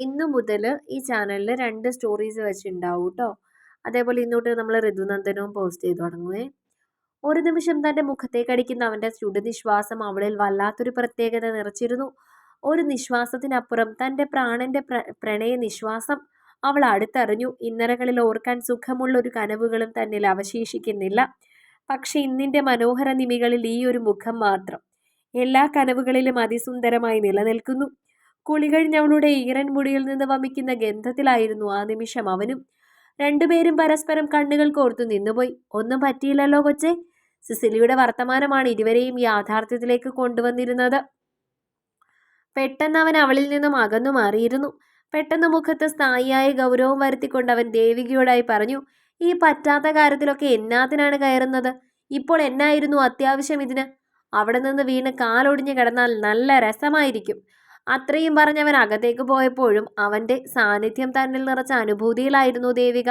ഇന്നു മുതൽ ഈ ചാനലിൽ രണ്ട് സ്റ്റോറീസ് വെച്ചിട്ടുണ്ടാവും കേട്ടോ അതേപോലെ ഇന്നോട്ട് നമ്മൾ ഋതുനന്ദനവും പോസ്റ്റ് ചെയ്തു തുടങ്ങുവേ. ഒരു നിമിഷം തന്റെ മുഖത്തേക്ക് അടിക്കുന്ന അവന്റെ ചുടുനിശ്വാസം അവളിൽ വല്ലാത്തൊരു പ്രത്യേകത നിറച്ചിരുന്നു. ഒരു നിശ്വാസത്തിനപ്പുറം തന്റെ പ്രാണന്റെ പ്ര പ്രണയ നിശ്വാസം അവൾ അടുത്തറിഞ്ഞു. ഇന്നലകളിൽ ഓർക്കാൻ സുഖമുള്ള ഒരു കനവുകളും തന്നിൽ അവശേഷിക്കുന്നില്ല. പക്ഷെ ഇന്നിന്റെ മനോഹര നിമികളിൽ ഈ ഒരു മുഖം മാത്രം എല്ലാ കനവുകളിലും അതിസുന്ദരമായി നിലനിൽക്കുന്നു. കുളി കഴിഞ്ഞവളുടെ ഈറൻ മുടിയിൽ നിന്ന് വമിക്കുന്ന ഗന്ധത്തിലായിരുന്നു ആ നിമിഷം അവനും. രണ്ടുപേരും പരസ്പരം കണ്ണുകൾ കോർത്തു നിന്നുപോയി. ഒന്നും പറ്റിയില്ലല്ലോ കൊച്ചെ. സിസിലിയുടെ വർത്തമാനമാണ് ഇരുവരെയും യാഥാർത്ഥ്യത്തിലേക്ക് കൊണ്ടുവന്നിരുന്നത്. പെട്ടെന്ന് അവൻ അവളിൽ നിന്നും അകന്നു മാറിയിരുന്നു. പെട്ടെന്ന് മുഖത്ത് സ്ഥായിയായ ഗൗരവം വരുത്തിക്കൊണ്ട് അവൻ ദേവികയോടായി പറഞ്ഞു ഈ പറ്റാത്ത കാര്യത്തിലൊക്കെ എന്നാത്തിനാണ് കയറുന്നത്? ഇപ്പോൾ എന്നായിരുന്നു അത്യാവശ്യം ഇതിന്? അവിടെ നിന്ന് വീണ് കാലൊടിഞ്ഞു കിടന്നാൽ നല്ല രസമായിരിക്കും. അത്രയും പറഞ്ഞവൻ അകത്തേക്ക് പോയപ്പോഴും അവന്റെ സാന്നിധ്യം തന്നിൽ നിറച്ച അനുഭൂതിയിലായിരുന്നു ദേവിക.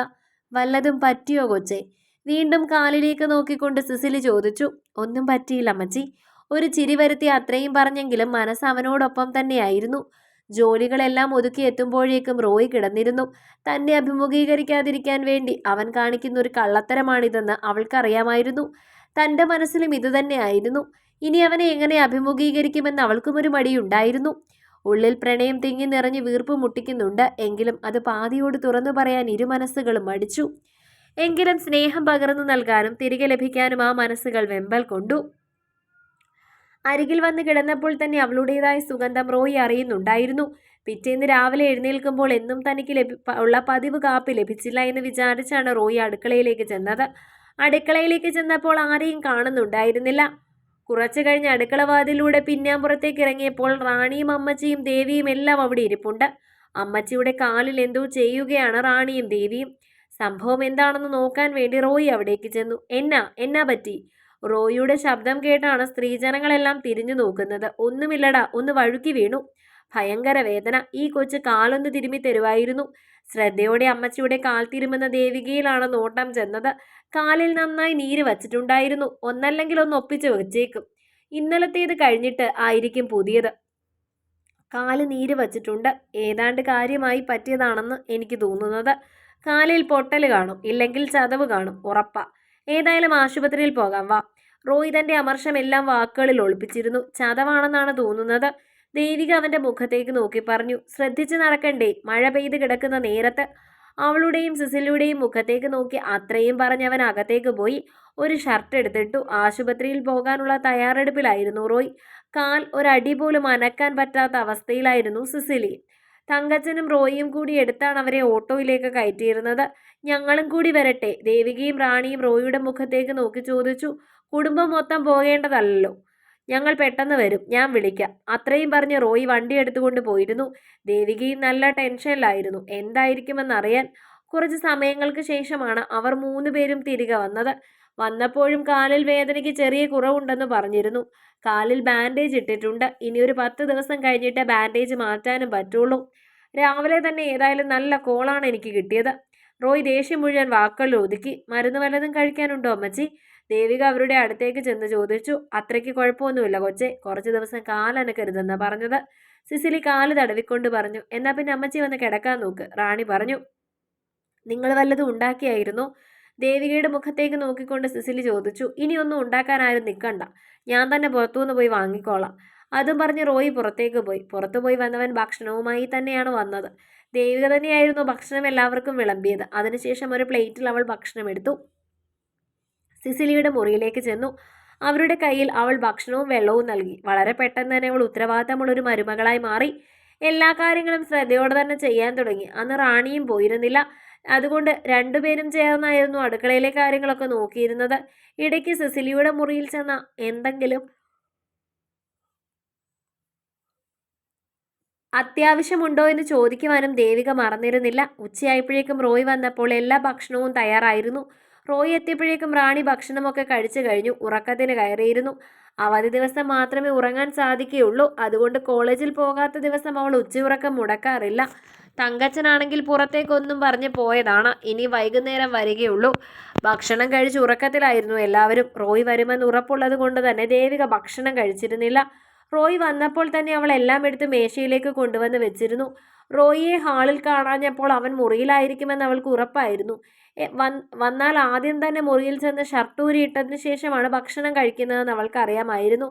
വല്ലതും പറ്റിയോ കൊച്ചേ? വീണ്ടും കാലിലേക്ക് നോക്കിക്കൊണ്ട് സിസിലി ചോദിച്ചു. ഒന്നും പറ്റിയില്ല അമ്മച്ചി. ഒരു ചിരി വരുത്തി അത്രയും പറഞ്ഞെങ്കിലും മനസ്സ് അവനോടൊപ്പം തന്നെയായിരുന്നു. ജോലികളെല്ലാം ഒതുക്കി എത്തുമ്പോഴേക്കും റോയ് കിടന്നിരുന്നു. തന്നെ അഭിമുഖീകരിക്കാതിരിക്കാൻ വേണ്ടി അവൻ കാണിക്കുന്ന ഒരു കള്ളത്തരമാണിതെന്ന് അവൾക്കറിയാമായിരുന്നു. തന്റെ മനസ്സിലും ഇതുതന്നെയായിരുന്നു. ഇനി അവനെ എങ്ങനെ അഭിമുഖീകരിക്കുമെന്ന് അവൾക്കും ഒരു മടിയുണ്ടായിരുന്നു. ഉള്ളിൽ പ്രണയം തിങ്ങി നിറഞ്ഞ് വീർപ്പ് മുട്ടിക്കുന്നുണ്ട്. എങ്കിലും അത് പാതിയോട് തുറന്നു പറയാൻ ഇരു മനസ്സുകളും മടിച്ചു. എങ്കിലും സ്നേഹം പകർന്നു നൽകാനും തിരികെ ലഭിക്കാനും ആ മനസ്സുകൾ വെമ്പൽ കൊണ്ടു. അരികിൽ വന്ന് കിടന്നപ്പോൾ തന്നെ അവളുടേതായ സുഗന്ധം റോയി അറിയുന്നുണ്ടായിരുന്നു. പിറ്റേന്ന് രാവിലെ എഴുന്നേൽക്കുമ്പോൾ എന്നും തനിക്ക് ലഭി ഉള്ള പതിവ് കാപ്പി ലഭിച്ചില്ല എന്ന് വിചാരിച്ചാണ് റോയി അടുക്കളയിലേക്ക് ചെന്നത്. അടുക്കളയിലേക്ക് ചെന്നപ്പോൾ ആരെയും കാണുന്നുണ്ടായിരുന്നില്ല. കുറച്ചു കഴിഞ്ഞ് അടുക്കളവാതിലൂടെ പിന്നാമ്പുറത്തേക്ക് ഇറങ്ങിയപ്പോൾ റാണിയും അമ്മച്ചിയും ദേവിയും എല്ലാം അവിടെ ഇരിപ്പുണ്ട്. അമ്മച്ചിയുടെ കാലിൽ എന്തോ ചെയ്യുകയാണ് റാണിയും ദേവിയും. സംഭവം എന്താണെന്ന് നോക്കാൻ വേണ്ടി റോയി അവിടേക്ക് ചെന്നു. എന്നാ എന്നാ പറ്റി? റോയിയുടെ ശബ്ദം കേട്ടാണ് സ്ത്രീജനങ്ങളെല്ലാം തിരിഞ്ഞു നോക്കുന്നത്. ഒന്നുമില്ലടാ ഒന്ന് വഴുക്കി വീണു. ഭയങ്കര വേദന. ഈ കൊച്ച് കാലൊന്ന് തിരുമ്മി തരുവായിരുന്നു ശ്രദ്ധയോടെ അമ്മച്ചിയുടെ കാൽ തിരുമുന്ന ദേവികയിലാണ് നോട്ടം ചെന്നത്. കാലിൽ നന്നായി നീര് വച്ചിട്ടുണ്ടായിരുന്നു. ഒന്നല്ലെങ്കിൽ ഒന്ന് ഒപ്പിച്ച് വെച്ചേക്കും. ഇന്നലത്തേത് കഴിഞ്ഞിട്ട് ആയിരിക്കും പുതിയത്. കാൽ നീര് വച്ചിട്ടുണ്ട്. ഏതാണ്ട് കാര്യമായി പറ്റിയതാണെന്ന് എനിക്ക് തോന്നുന്നത്. കാലിൽ പൊട്ടൽ കാണും. ഇല്ലെങ്കിൽ ചതവ് കാണും. ഉറപ്പാ. ഏതായാലും ആശുപത്രിയിൽ പോകാം. വാ. റോയ് തന്റെ അമർഷമെല്ലാം വാക്കുകളിൽ ഒളിപ്പിച്ചിരുന്നു. ചതവാണെന്നാണ് തോന്നുന്നത്. ദേവിക അവന്റെ മുഖത്തേക്ക് നോക്കി പറഞ്ഞു ശ്രദ്ധിച്ച് നടക്കണ്ടേ മഴ പെയ്ത് കിടക്കുന്ന നേരത്ത്? അവളുടെയും സിസിലുടെയും മുഖത്തേക്ക് നോക്കി അത്രയും പറഞ്ഞവൻ അകത്തേക്ക് പോയി. ഒരു ഷർട്ട് എടുത്തിട്ടു ആശുപത്രിയിൽ പോകാനുള്ള തയ്യാറെടുപ്പിലായിരുന്നു റോയ്. കാൽ ഒരടി പോലും അനക്കാൻ പറ്റാത്ത അവസ്ഥയിലായിരുന്നു സിസിലി. തങ്കച്ചനും റോയിയും കൂടി എടുത്താണ് അവരെ ഓട്ടോയിലേക്ക് കയറ്റിയിരുന്നത്. ഞങ്ങളും കൂടി വരട്ടെ ദേവികയും റാണിയും റോയിയുടെ മുഖത്തേക്ക് നോക്കി ചോദിച്ചു കുടുംബം മൊത്തം പോകേണ്ടതല്ലല്ലോ? ഞങ്ങൾ പെട്ടെന്ന് വരും. ഞാൻ വിളിക്കാം. അത്രയും പറഞ്ഞ് റോയി വണ്ടി എടുത്തുകൊണ്ട് പോയിരുന്നു. ദേവികയും നല്ല ടെൻഷനിലായിരുന്നു. എന്തായിരിക്കുമെന്നറിയാൻ കുറച്ച് സമയങ്ങൾക്ക് ശേഷമാണ് അവർ മൂന്ന് പേരും തിരികെ വന്നത്. വന്നപ്പോഴും കാലിൽ വേദനയ്ക്ക് ചെറിയ കുറവുണ്ടെന്ന് പറഞ്ഞിരുന്നു. കാലിൽ ബാൻഡേജ് ഇട്ടിട്ടുണ്ട്. ഇനി ഒരു പത്ത് ദിവസം കഴിഞ്ഞിട്ട് ബാൻഡേജ് മാറ്റാനും പറ്റുള്ളൂ. രാവിലെ തന്നെ ഏതായാലും നല്ല കോളാണ് എനിക്ക് കിട്ടിയത്. റോയ് ദേഷ്യം മുഴുവൻ വാക്കുകളിൽ ഒതുക്കി. മരുന്ന് വല്ലതും കഴിക്കാനുണ്ടോ അമ്മച്ചി? ദേവിക അവരുടെ അടുത്തേക്ക് ചെന്ന് ചോദിച്ചു അത്രയ്ക്ക് കുഴപ്പമൊന്നുമില്ല കൊച്ചെ കുറച്ച് ദിവസം കാലനക്കരുതെന്ന് പറഞ്ഞത്. സിസിലി കാൽ തടവിക്കൊണ്ട് പറഞ്ഞു എന്നാ പിന്നെ അമ്മച്ചി വന്ന് കിടക്കാൻ നോക്ക്. റാണി പറഞ്ഞു നിങ്ങൾ വല്ലതും ഉണ്ടാക്കിയായിരുന്നു? ദേവികയുടെ മുഖത്തേക്ക് നോക്കിക്കൊണ്ട് സിസിലി ചോദിച്ചു ഇനി ഒന്നും ഉണ്ടാക്കാൻ നിൽക്കണ്ട ഞാൻ തന്നെ പുറത്തുനിന്ന് പോയി വാങ്ങിക്കോളാം. അതും പറഞ്ഞ് റോയി പുറത്തേക്ക് പോയി പുറത്തു പോയി വന്നവൻ ഭക്ഷണവുമായി തന്നെയാണ് വന്നത്. ദേവിക തന്നെയായിരുന്നു ഭക്ഷണം എല്ലാവർക്കും വിളമ്പിയത്. അതിനുശേഷം ഒരു പ്ലേറ്റിൽ അവൾ ഭക്ഷണം എടുത്തു. സിസിലിയുടെ മുറിയിലേക്ക് ചെന്നു. അവരുടെ കയ്യിൽ അവൾ ഭക്ഷണവും വെള്ളവും നൽകി. വളരെ പെട്ടെന്ന് തന്നെ അവൾ ഉത്തരവാദിത്തമുള്ളൊരു മരുമകളായി മാറി. എല്ലാ കാര്യങ്ങളും ശ്രദ്ധയോടെ തന്നെ ചെയ്യാൻ തുടങ്ങി. അന്ന് റാണിയും പോയിരുന്നില്ല. അതുകൊണ്ട് രണ്ടുപേരും ചേർന്നായിരുന്നു അടുക്കളയിലെ കാര്യങ്ങളൊക്കെ നോക്കിയിരുന്നത്. ഇടയ്ക്ക് സിസിലിയുടെ മുറിയിൽ ചെന്ന എന്തെങ്കിലും അത്യാവശ്യമുണ്ടോ എന്ന് ചോദിക്കുവാനും ദേവിക മറന്നിരുന്നില്ല. ഉച്ചയായപ്പോഴേക്കും റോയ് വന്നപ്പോൾ എല്ലാ ഭക്ഷണവും തയ്യാറായിരുന്നു. റോയ് എത്തിയപ്പോഴേക്കും റാണി ഭക്ഷണമൊക്കെ കഴിച്ചു കഴിഞ്ഞു. ഉറക്കത്തിന് കയറിയിരുന്നു. അവധി ദിവസം മാത്രമേ ഉറങ്ങാൻ സാധിക്കുകയുള്ളൂ. അതുകൊണ്ട് കോളേജിൽ പോകാത്ത ദിവസം അവൾ ഉച്ചയുറക്കം മുടക്കാറില്ല. തങ്കച്ചനാണെങ്കിൽ പുറത്തേക്കൊന്നും പറഞ്ഞ് പോയതാണ്. ഇനി വൈകുന്നേരം വരികയുള്ളൂ. ഭക്ഷണം കഴിച്ച് ഉറക്കത്തിലായിരുന്നു എല്ലാവരും. റോയ് വരുമെന്ന് ഉറപ്പുള്ളത് കൊണ്ട് തന്നെ ദേവിക ഭക്ഷണം കഴിച്ചിരുന്നില്ല. റോയ് വന്നപ്പോൾ തന്നെ അവൾ എല്ലാം എടുത്ത് മേശയിലേക്ക് കൊണ്ടുവന്ന് വെച്ചിരുന്നു. റോയിയെ ഹാളിൽ കാണാഞ്ഞപ്പോൾ അവൻ മുറിയിലായിരിക്കുമെന്ന് അവൾക്ക് ഉറപ്പായിരുന്നു. വന്നാൽ ആദ്യം തന്നെ മുറിയിൽ ചെന്ന് ഷർട്ടൂരി ഇട്ടതിന് ശേഷമാണ് ഭക്ഷണം കഴിക്കുന്നതെന്ന് അവൾക്കറിയാമായിരുന്നു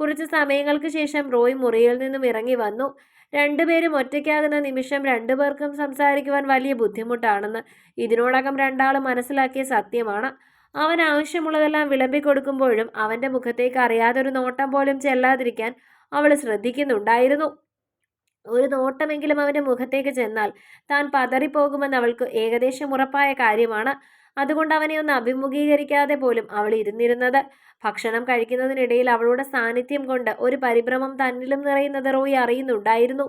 കുറച്ച് സമയങ്ങൾക്ക് ശേഷം റോയ് മുറിയിൽ നിന്നും ഇറങ്ങി വന്നു. രണ്ടുപേരും ഒറ്റയ്ക്കാകുന്ന നിമിഷം രണ്ടുപേർക്കും സംസാരിക്കുവാൻ വലിയ ബുദ്ധിമുട്ടാണെന്ന് ഇതിനോടകം രണ്ടാളും മനസ്സിലാക്കിയ സത്യമാണ്. അവൻ ആവശ്യമുള്ളതെല്ലാം വിളമ്പിക്കൊടുക്കുമ്പോഴും അവന്റെ മുഖത്തേക്ക് അറിയാതൊരു നോട്ടം പോലും ചെല്ലാതിരിക്കാൻ അവൾ ശ്രദ്ധിക്കുന്നുണ്ടായിരുന്നു. ഒരു നോട്ടമെങ്കിലും അവന്റെ മുഖത്തേക്ക് ചെന്നാൽ താൻ പതറിപ്പോകുമെന്ന് അവൾക്ക് ഏകദേശം ഉറപ്പായ കാര്യമാണ്. അതുകൊണ്ട് അവനെ ഒന്ന് അഭിമുഖീകരിക്കാതെ പോലും അവൾ ഇരുന്നിരുന്നത്. ഭക്ഷണം കഴിക്കുന്നതിനിടയിൽ അവളുടെ സാന്നിധ്യം കൊണ്ട് ഒരു പരിഭ്രമം തന്നിലും നിറയുന്നത് റോയി അറിയുന്നുണ്ടായിരുന്നു.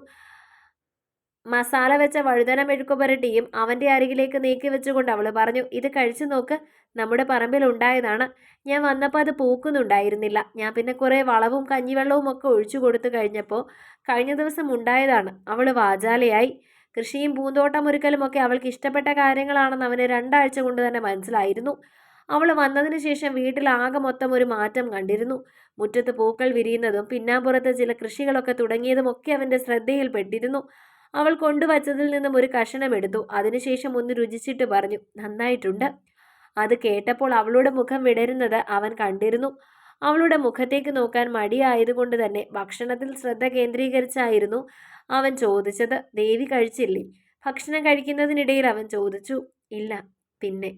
മസാല വെച്ച വഴുതന മെഴുക്കുപുരട്ടിയും അവന്റെ അരികിലേക്ക് നീക്കി വെച്ചുകൊണ്ട് അവൾ പറഞ്ഞു ഇത് കഴിച്ചു നോക്ക് നമ്മുടെ പറമ്പിൽ ഉണ്ടായതാണ്. ഞാൻ വന്നപ്പോൾ അത് പൂക്കുന്നുണ്ടായിരുന്നില്ല. ഞാൻ പിന്നെ കുറേ വളവും കഞ്ഞിവെള്ളവും ഒക്കെ ഒഴിച്ചു കൊടുത്തു കഴിഞ്ഞപ്പോൾ കഴിഞ്ഞ ദിവസം ഉണ്ടായതാണ്. അവൾ വാചാലയായി. കൃഷിയും പൂന്തോട്ടം ഒരുക്കലും ഒക്കെ അവൾക്ക് ഇഷ്ടപ്പെട്ട കാര്യങ്ങളാണെന്ന് അവന് രണ്ടാഴ്ച കൊണ്ട് തന്നെ മനസ്സിലായിരുന്നു. അവൾ വന്നതിന് ശേഷം വീട്ടിലാകെ മൊത്തം ഒരു മാറ്റം കണ്ടിരുന്നു. മുറ്റത്ത് പൂക്കൾ വിരിയുന്നതും പിന്നാമ്പുറത്ത് ചില കൃഷികളൊക്കെ തുടങ്ങിയതും ഒക്കെ അവന്റെ ശ്രദ്ധയിൽപ്പെട്ടിരുന്നു. അവൾ കൊണ്ടുവച്ചതിൽ നിന്നും ഒരു കഷണം എടുത്തു. അതിനുശേഷം ഒന്ന് രുചിച്ചിട്ട് പറഞ്ഞു നന്നായിട്ടുണ്ട്. അത് കേട്ടപ്പോൾ അവളുടെ മുഖം വിടരുന്നത് അവൻ കണ്ടിരുന്നു. അവളുടെ മുഖത്തേക്ക് നോക്കാൻ മടിയായതുകൊണ്ട് തന്നെ ഭക്ഷണത്തിൽ ശ്രദ്ധ കേന്ദ്രീകരിച്ചായിരുന്നു അവൻ ചോദിച്ചത്. ദേവി കഴിച്ചില്ലേ? ഭക്ഷണം കഴിക്കുന്നതിനിടയിൽ അവൻ ചോദിച്ചു ഇല്ല പിന്നെ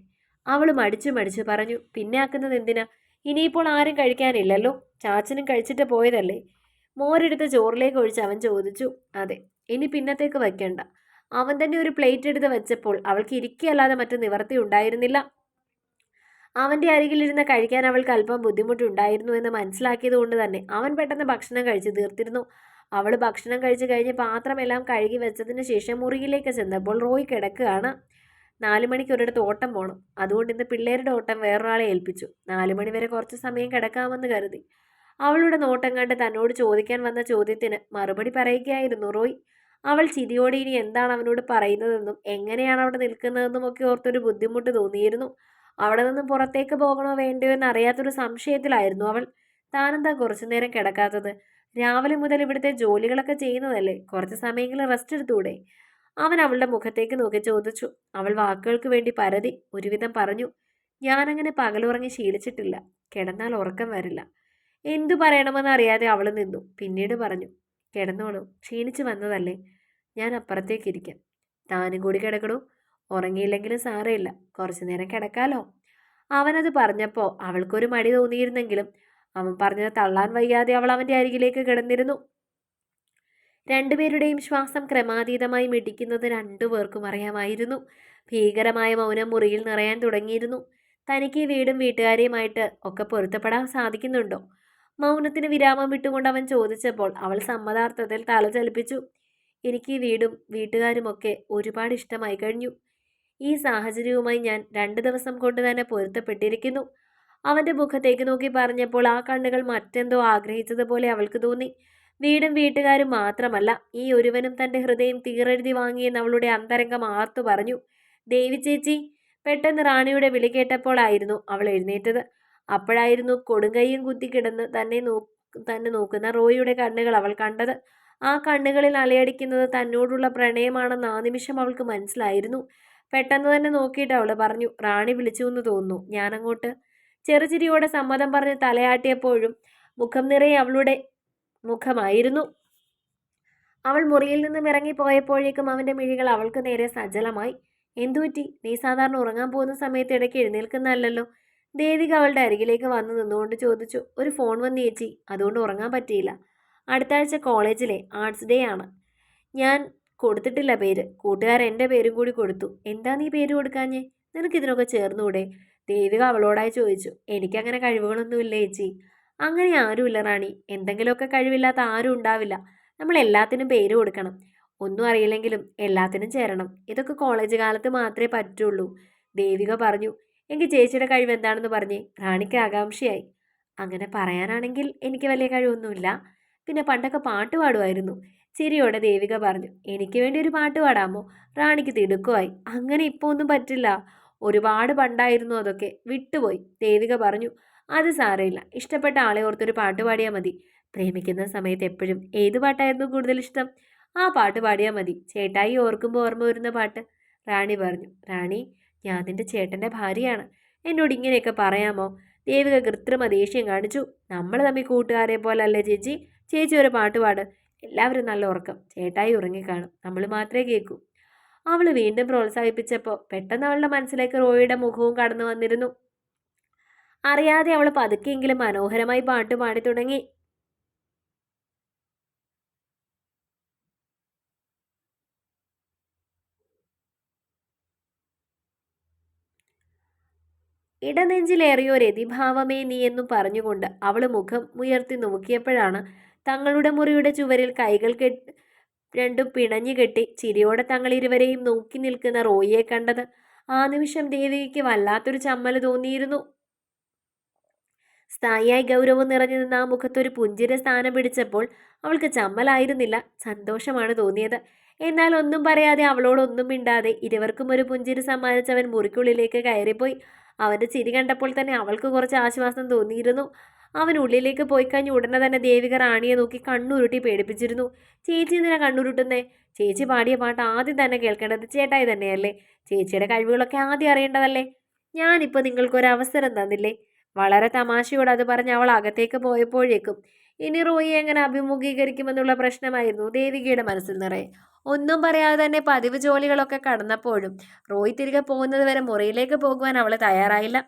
അവൾ മടിച്ചു മടിച്ചു പറഞ്ഞു പിന്നെ ആക്കുന്നത് എന്തിനാ? ഇനിയിപ്പോൾ ആരും കഴിക്കാനില്ലല്ലോ. ചാച്ചനും കഴിച്ചിട്ട് പോയതല്ലേ? മോരെടുത്ത് ചോറിലേക്ക് ഒഴിച്ച് അവൻ ചോദിച്ചു അതെ ഇനി പിന്നത്തേക്ക് വയ്ക്കണ്ട. അവൻ തന്നെ ഒരു പ്ലേറ്റ് എടുത്ത് വെച്ചപ്പോൾ അവൾക്ക് ഇരിക്കുകയല്ലാതെ മറ്റു നിവർത്തി ഉണ്ടായിരുന്നില്ല. അവന്റെ അരികിലിരുന്ന് കഴിക്കാൻ അവൾക്ക് അല്പം ബുദ്ധിമുട്ടുണ്ടായിരുന്നു എന്ന് മനസ്സിലാക്കിയതുകൊണ്ട് തന്നെ അവൻ പെട്ടെന്ന് ഭക്ഷണം കഴിച്ച് തീർത്തിരുന്നു. അവൾ ഭക്ഷണം കഴിച്ചു കഴിഞ്ഞ് പാത്രമെല്ലാം കഴുകി വെച്ചതിന് ശേഷം മുറിയിലേക്ക് ചെന്നപ്പോൾ റോയി കിടക്കുകയാണ്. നാലു മണിക്ക് ഒരിടത്ത് ഓട്ടം പോകണം അതുകൊണ്ട് ഇന്ന് പിള്ളേരുടെ ഓട്ടം വേറൊരാളെ ഏൽപ്പിച്ചു. നാലു മണി വരെ കുറച്ച് സമയം കിടക്കാമെന്ന് കരുതി. അവളുടെ നോട്ടം കണ്ട് തന്നോട് ചോദിക്കാൻ വന്ന ചോദ്യത്തിന് മറുപടി പറയുകയായിരുന്നു റോയ്. അവൾ ചിരിയോടെ ഇനി എന്താണ് അവനോട് പറയുന്നതെന്നും എങ്ങനെയാണ് അവിടെ നിൽക്കുന്നതെന്നും ഒക്കെ ഓർത്തൊരു ബുദ്ധിമുട്ട് തോന്നിയിരുന്നു. അവിടെ നിന്ന് പുറത്തേക്ക് പോകണോ വേണ്ടയോ എന്ന് അറിയാത്തൊരു സംശയത്തിലായിരുന്നു അവൾ. താനെന്താ കുറച്ചു നേരം കിടക്കാത്തത്? രാവിലെ മുതൽ ഇവിടുത്തെ ജോലികളൊക്കെ ചെയ്യുന്നതല്ലേ? കുറച്ച് സമയങ്ങളിൽ റെസ്റ്റ് എടുത്തൂടെ? അവൻ അവളുടെ മുഖത്തേക്ക് നോക്കി ചോദിച്ചു. അവൾ വാക്കുകൾക്ക് വേണ്ടി പരതി ഒരുവിധം പറഞ്ഞു. ഞാനങ്ങനെ പകലുറങ്ങി ശീലിച്ചിട്ടില്ല. കിടന്നാൽ ഉറക്കം വരില്ല. എന്തു പറയണമെന്ന് അറിയാതെ അവൾ നിന്നു. പിന്നീട് പറഞ്ഞു. കിടന്നോളൂ ക്ഷീണിച്ചു വന്നതല്ലേ. ഞാൻ അപ്പുറത്തേക്കിരിക്കാം. താനും കൂടി കിടക്കണു. ഉറങ്ങിയില്ലെങ്കിലും സാരമില്ല. കുറച്ചു നേരം കിടക്കാലോ. അവനത് പറഞ്ഞപ്പോൾ അവൾക്കൊരു മടി തോന്നിയിരുന്നെങ്കിലും അവൻ പറഞ്ഞത് തള്ളാൻ വയ്യാതെ അവൾ അവന്റെ അരികിലേക്ക് കിടന്നിരുന്നു. രണ്ടുപേരുടെയും ശ്വാസം ക്രമാതീതമായി മിടിക്കുന്നത് രണ്ടുപേർക്കും അറിയാമായിരുന്നു. ഭീകരമായ മൗനം മുറിയിൽ നിറയാൻ തുടങ്ങിയിരുന്നു. തനിക്ക് വീടും വീട്ടുകാരെയുമായിട്ട് ഒക്കെ പൊരുത്തപ്പെടാൻ സാധിക്കുന്നുണ്ടോ? മൗനത്തിന് വിരാമം വിട്ടുകൊണ്ട് അവൻ ചോദിച്ചപ്പോൾ അവൾ സമ്മതാർത്ഥത്തിൽ തല ചലിപ്പിച്ചു. എനിക്ക് വീടും വീട്ടുകാരുമൊക്കെ ഒരുപാട് ഇഷ്ടമായി കഴിഞ്ഞു. ഈ സാഹചര്യവുമായി ഞാൻ രണ്ട് ദിവസം കൊണ്ട് തന്നെ പൊരുത്തപ്പെട്ടിരിക്കുന്നു. അവന്റെ മുഖത്തേക്ക് നോക്കി പറഞ്ഞപ്പോൾ ആ കണ്ണുകൾ മറ്റെന്തോ ആഗ്രഹിച്ചതുപോലെ അവൾക്ക് തോന്നി. വീടും വീട്ടുകാരും മാത്രമല്ല ഈ ഒരുവനും തന്റെ ഹൃദയം തീറെഴുതി വാങ്ങിയെന്ന് അവളുടെ അന്തരംഗം ആർത്തു പറഞ്ഞു. ദേവി ചേച്ചി പെട്ടെന്ന് റാണിയുടെ വിളി കേട്ടപ്പോഴായിരുന്നു അവൾ എഴുന്നേറ്റത്. അപ്പോഴായിരുന്നു കൊടുങ്കൈയും കുത്തിക്കിടന്ന് തന്നെ നോ തന്നെ നോക്കുന്ന റോയിയുടെ കണ്ണുകൾ അവൾ കണ്ടത്. ആ കണ്ണുകളിൽ അലയടിക്കുന്നത് തന്നോടുള്ള പ്രണയമാണെന്ന് ആ നിമിഷം അവൾക്ക് മനസ്സിലായിരുന്നു. പെട്ടെന്ന് തന്നെ നോക്കിയിട്ട് അവൾ പറഞ്ഞു റാണി വിളിച്ചു എന്ന് തോന്നുന്നു. ഞാനങ്ങോട്ട്. ചെറുചിരിയോടെ സമ്മതം പറഞ്ഞ് തലയാട്ടിയപ്പോഴും മുഖം നിറയെ അവളുടെ മുഖമായിരുന്നു. അവൾ മുറിയിൽ നിന്നും ഇറങ്ങിപ്പോയപ്പോഴേക്കും അവന്റെ മിഴികൾ അവൾക്ക് നേരെ സജ്ജലമായി. എന്തുപറ്റി? നീ സാധാരണ ഉറങ്ങാൻ പോകുന്ന സമയത്ത് ഇടയ്ക്ക് എഴുന്നേൽക്കുന്നതല്ലോ ദേവിക അവളുടെ അരികിലേക്ക് വന്നു നിന്നുകൊണ്ട് ചോദിച്ചു ഒരു ഫോൺ വന്ന് ചേച്ചി. അതുകൊണ്ട് ഉറങ്ങാൻ പറ്റിയില്ല. അടുത്ത ആഴ്ച കോളേജിലെ ആർട്സ് ഡേ ആണ്. ഞാൻ കൊടുത്തിട്ടില്ല പേര്. കൂട്ടുകാർ എന്റെ പേരും കൂടി കൊടുത്തു. എന്താ നീ പേര് കൊടുക്കാഞ്ഞേ? നിനക്കിതിനൊക്കെ ചേർന്നുകൂടെ? ദേവിക അവളോടായി ചോദിച്ചു എനിക്കങ്ങനെ കഴിവുകളൊന്നുമില്ല ചേച്ചി. അങ്ങനെ ആരുമില്ല റാണി. എന്തെങ്കിലുമൊക്കെ കഴിവില്ലാത്ത ആരും ഉണ്ടാവില്ല. നമ്മൾ എല്ലാത്തിനും പേര് കൊടുക്കണം. ഒന്നും അറിയില്ലെങ്കിലും എല്ലാത്തിനും ചേരണം. ഇതൊക്കെ കോളേജ് കാലത്ത് മാത്രമേ പറ്റുള്ളൂ. ദേവിക പറഞ്ഞു എങ്കിൽ ചേച്ചിയുടെ കഴിവ് എന്താണെന്ന് പറഞ്ഞ് റാണിക്ക് ആകാംക്ഷയായി. അങ്ങനെ പറയാനാണെങ്കിൽ എനിക്ക് വലിയ കഴിവൊന്നുമില്ല. പിന്നെ പണ്ടൊക്കെ പാട്ട് പാടുമായിരുന്നു. ചിരിയോടെ ദേവിക പറഞ്ഞു എനിക്ക് വേണ്ടി ഒരു പാട്ട് പാടാമോ? റാണിക്ക് തിടുക്കമായി. അങ്ങനെ ഇപ്പോൾ ഒന്നും പറ്റില്ല. ഒരുപാട് പണ്ടായിരുന്നു അതൊക്കെ. വിട്ടുപോയി. ദേവിക പറഞ്ഞു അത് സാരമില്ല. ഇഷ്ടപ്പെട്ട ആളെ ഓർത്തൊരു പാട്ട് പാടിയാൽ മതി. പ്രേമിക്കുന്ന സമയത്ത് എപ്പോഴും ഏത് പാട്ടായിരുന്നു കൂടുതൽ ഇഷ്ടം? ആ പാട്ട് പാടിയാൽ മതി. ചേട്ടായി ഓർക്കുമ്പോൾ ഓർമ്മ വരുന്ന പാട്ട്. റാണി പറഞ്ഞു റാണി ഞാൻ നിന്റെ ചേട്ടന്റെ ഭാര്യയാണ്. എന്നോട് ഇങ്ങനെയൊക്കെ പറയാമോ? ദേവിക കൃത്രിമ ദേഷ്യം കാണിച്ചു. നമ്മൾ തമ്മിൽ കൂട്ടുകാരെ പോലല്ലേ ചേച്ചി? ചേച്ചി ഒരു പാട്ട് പാട്. എല്ലാവരും നല്ല ഉറക്കം. ചേട്ടായി ഉറങ്ങിക്കാണും. നമ്മൾ മാത്രമേ കേൾക്കൂ. അവൾ വീണ്ടും പ്രോത്സാഹിപ്പിച്ചപ്പോൾ പെട്ടെന്ന് അവളുടെ മനസ്സിലേക്ക് റോയിയുടെ മുഖവും കടന്നു വന്നിരുന്നു. അറിയാതെ അവൾ പതുക്കെങ്കിലും മനോഹരമായി പാട്ട് പാടി തുടങ്ങി. ഇടനെഞ്ചിലേറിയോ രതിഭാവമേ നീ എന്നു പറഞ്ഞുകൊണ്ട് അവൾ മുഖം ഉയർത്തി നോക്കിയപ്പോഴാണ് തങ്ങളുടെ മുറിയുടെ ചുവരിൽ കൈകൾ കെട്ടി രണ്ടും പിണഞ്ഞു കെട്ടി ചിരിയോടെ തങ്ങൾ ഇരുവരെയും നോക്കി നിൽക്കുന്ന റോയിയെ കണ്ടത്. ആ നിമിഷം ദേവികയ്ക്ക് വല്ലാത്തൊരു ചമ്മൽ തോന്നിയിരുന്നു. സ്ഥായിയായി ഗൗരവം നിറഞ്ഞു നിന്ന ആ മുഖത്തൊരു പുഞ്ചിര സ്ഥാനം പിടിച്ചപ്പോൾ അവൾക്ക് ചമ്മലായിരുന്നില്ല സന്തോഷമാണ് തോന്നിയത്. എന്നാൽ ഒന്നും പറയാതെ അവളോടൊന്നും മിണ്ടാതെ ഇരുവർക്കും ഒരു പുഞ്ചിരി സമ്മാനിച്ചവൻ മുറിക്കുള്ളിലേക്ക് കയറിപ്പോയി. അവന്റെ ചിരി കണ്ടപ്പോൾ തന്നെ അവൾക്ക് കുറച്ച് ആശ്വാസം തോന്നിയിരുന്നു. അവൻ ഉള്ളിലേക്ക് പോയി കഴിഞ്ഞ് ഉടനെ തന്നെ ദേവിക റാണിയെ നോക്കി കണ്ണുരുട്ടി പേടിപ്പിച്ചിരുന്നു. ചേച്ചി എന്തിനാ കണ്ണുരുട്ടുന്നേ? ചേച്ചി പാടിയ പാട്ട് ആദ്യം തന്നെ കേൾക്കേണ്ടത് ചേട്ടായി തന്നെയല്ലേ. ചേച്ചിയുടെ കഴിവുകളൊക്കെ ആദ്യം അറിയേണ്ടതല്ലേ? ഞാനിപ്പോൾ നിങ്ങൾക്കൊരു അവസരം തന്നില്ലേ? വളരെ തമാശയോട് അത് പറഞ്ഞ് അവൾ അകത്തേക്ക് പോയപ്പോഴേക്കും ഇനി റോയി എങ്ങനെ അഭിമുഖീകരിക്കുമെന്നുള്ള പ്രശ്നമായിരുന്നു ദേവികയുടെ മനസ്സിൽ നിറയെ. ഒന്നും പറയാതെ തന്നെ പതിവ് ജോലികളൊക്കെ കടന്നപ്പോഴും റോയ് തിരികെ പോകുന്നത് വരെ മുറിയിലേക്ക് പോകുവാൻ അവൾ തയ്യാറായില്ല.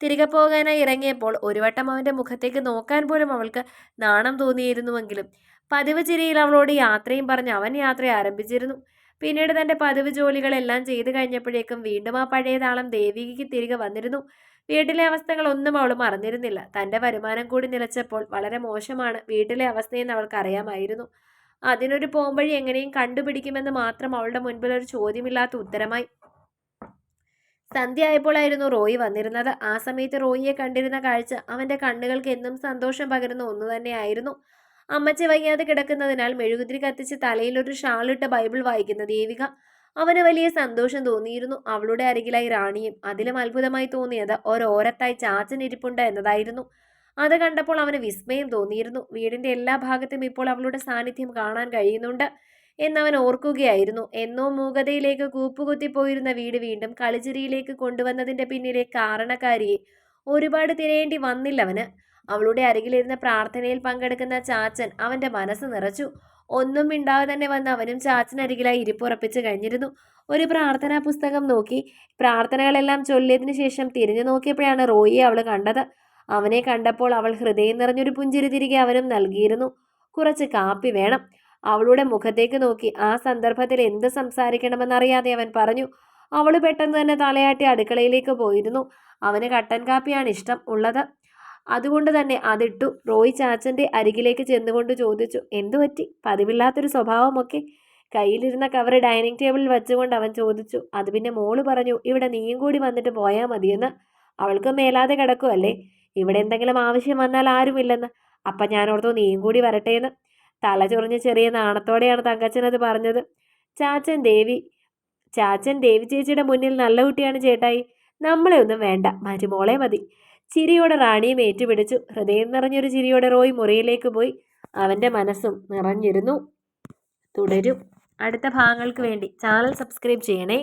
തിരികെ പോകാനായി ഇറങ്ങിയപ്പോൾ ഒരു വട്ടം അവന്റെ മുഖത്തേക്ക് നോക്കാൻ പോലും അവൾക്ക് നാണം തോന്നിയിരുന്നുവെങ്കിലും പതിവ് ചിരിയിൽ അവളോട് യാത്രയും പറഞ്ഞ് അവൻ യാത്ര ആരംഭിച്ചിരുന്നു. പിന്നീട് തന്റെ പതിവ് ജോലികളെല്ലാം ചെയ്തു കഴിഞ്ഞപ്പോഴേക്കും വീണ്ടും ആ പഴയ താളം ദേവികയ്ക്ക് തിരികെ വന്നിരുന്നു. വീട്ടിലെ അവസ്ഥകളൊന്നും അവൾ മറന്നിരുന്നില്ല. തന്റെ വരുമാനം കൂടി നിലച്ചപ്പോൾ വളരെ മോശമാണ് വീട്ടിലെ അവസ്ഥയെന്ന് അവൾക്ക് അറിയാമായിരുന്നു അതിനൊരു പോംവഴി എങ്ങനെയും കണ്ടുപിടിക്കുമെന്ന് മാത്രം അവളുടെ മുൻപിൽ ഒരു ചോദ്യമില്ലാത്ത ഉത്തരമായി. സന്ധ്യയായപ്പോഴായിരുന്നു റോയി വന്നിരുന്നത്. ആ സമയത്ത് റോയിയെ കണ്ടിരുന്ന കാഴ്ച അവന്റെ കണ്ണുകൾക്ക് എന്നും സന്തോഷം പകരുന്ന ഒന്നു തന്നെയായിരുന്നു. അമ്മച്ച വയ്യാതെ കിടക്കുന്നതിനാൽ മെഴുകുതിരി കത്തിച്ച് തലയിൽ ഒരു ഷാളിട്ട് ബൈബിൾ വായിക്കുന്ന ദേവിക അവന് വലിയ സന്തോഷം തോന്നിയിരുന്നു. അവളുടെ അരികിലായി റാണിയും അതിലും അത്ഭുതമായി തോന്നിയത് ഒരോരത്തായി ചാച്ചനിരിപ്പുണ്ട് എന്നതായിരുന്നു. അത് കണ്ടപ്പോൾ അവന് വിസ്മയം തോന്നിയിരുന്നു. വീടിന്റെ എല്ലാ ഭാഗത്തും ഇപ്പോൾ അവളുടെ സാന്നിധ്യം കാണാൻ കഴിയുന്നുണ്ട് എന്നവൻ ഓർക്കുകയായിരുന്നു. എന്നോ മൂകതയിലേക്ക് കൂപ്പുകുത്തിപ്പോയിരുന്ന വീട് വീണ്ടും കളിച്ചിരിയിലേക്ക് കൊണ്ടുവന്നതിന്റെ പിന്നിലെ കാരണക്കാരിയെ ഒരുപാട് തിരയേണ്ടി വന്നില്ലവന് അവളുടെ അരികിലിരുന്ന പ്രാർത്ഥനയിൽ പങ്കെടുക്കുന്ന ചാച്ചൻ അവന്റെ മനസ്സ് നിറച്ചു. ഒന്നും മിണ്ടാതെ തന്നെ വന്ന് അവനും ചാച്ചനരികിലായി ഇരിപ്പുറപ്പിച്ച് കഴിഞ്ഞിരുന്നു. ഒരു പ്രാർത്ഥനാ പുസ്തകം നോക്കി പ്രാർത്ഥനകളെല്ലാം ചൊല്ലിയതിനു ശേഷം തിരിഞ്ഞു നോക്കിയപ്പോഴാണ് റോയിയെ അവൾ കണ്ടത്. അവനെ കണ്ടപ്പോൾ അവൾ ഹൃദയം നിറഞ്ഞൊരു പുഞ്ചിരി തിരികെ അവനും നൽകിയിരുന്നു. കുറച്ച് കാപ്പി വേണം. അവളുടെ മുഖത്തേക്ക് നോക്കി ആ സന്ദർഭത്തിൽ എന്ത് സംസാരിക്കണമെന്നറിയാതെ അവൻ പറഞ്ഞു അവൾ പെട്ടെന്ന് തന്നെ തലയാട്ടി അടുക്കളയിലേക്ക് പോയിരുന്നു. അവന് കട്ടൻ കാപ്പിയാണ് ഇഷ്ടം ഉള്ളത്. അതുകൊണ്ട് തന്നെ അതിട്ടു. റോയ് ചാച്ചന്റെ അരികിലേക്ക് ചെന്നുകൊണ്ട് ചോദിച്ചു എന്തു പറ്റി? പതിവില്ലാത്തൊരു സ്വഭാവമൊക്കെ? കയ്യിലിരുന്ന കവർ ഡൈനിങ് ടേബിളിൽ വെച്ചുകൊണ്ട് അവൻ ചോദിച്ചു അത് പിന്നെ മോൾ പറഞ്ഞു ഇവിടെ നീയും കൂടി വന്നിട്ട് പോയാൽ മതിയെന്ന്. അവൾക്ക് മേലാതെ കിടക്കുമല്ലേ ഇവിടെ എന്തെങ്കിലും ആവശ്യം വന്നാൽ ആരുമില്ലെന്ന് അപ്പം ഞാൻ ഓർത്തു നീയും കൂടി വരട്ടെ എന്ന് തല ചൊറിഞ്ഞ് ചെറിയ നാണത്തോടെയാണ് തങ്കച്ചൻ അത് പറഞ്ഞത്. ചാച്ചൻ ദേവി ചാച്ചൻ ദേവി ചേച്ചിയുടെ മുന്നിൽ നല്ല കുട്ടിയാണ് ചേട്ടായി. നമ്മളെ ഒന്നും വേണ്ട മരുമോളെ മതി. ചിരിയോടെ റാണിയും ഏറ്റുപിടിച്ചു. ഹൃദയം നിറഞ്ഞൊരു ചിരിയോടെ റോയ് മുറിയിലേക്ക് പോയി. അവന്റെ മനസ്സും നിറഞ്ഞിരുന്നു. തുടരും. അടുത്ത ഭാഗങ്ങൾക്ക് വേണ്ടി ചാനൽ സബ്സ്ക്രൈബ് ചെയ്യണേ.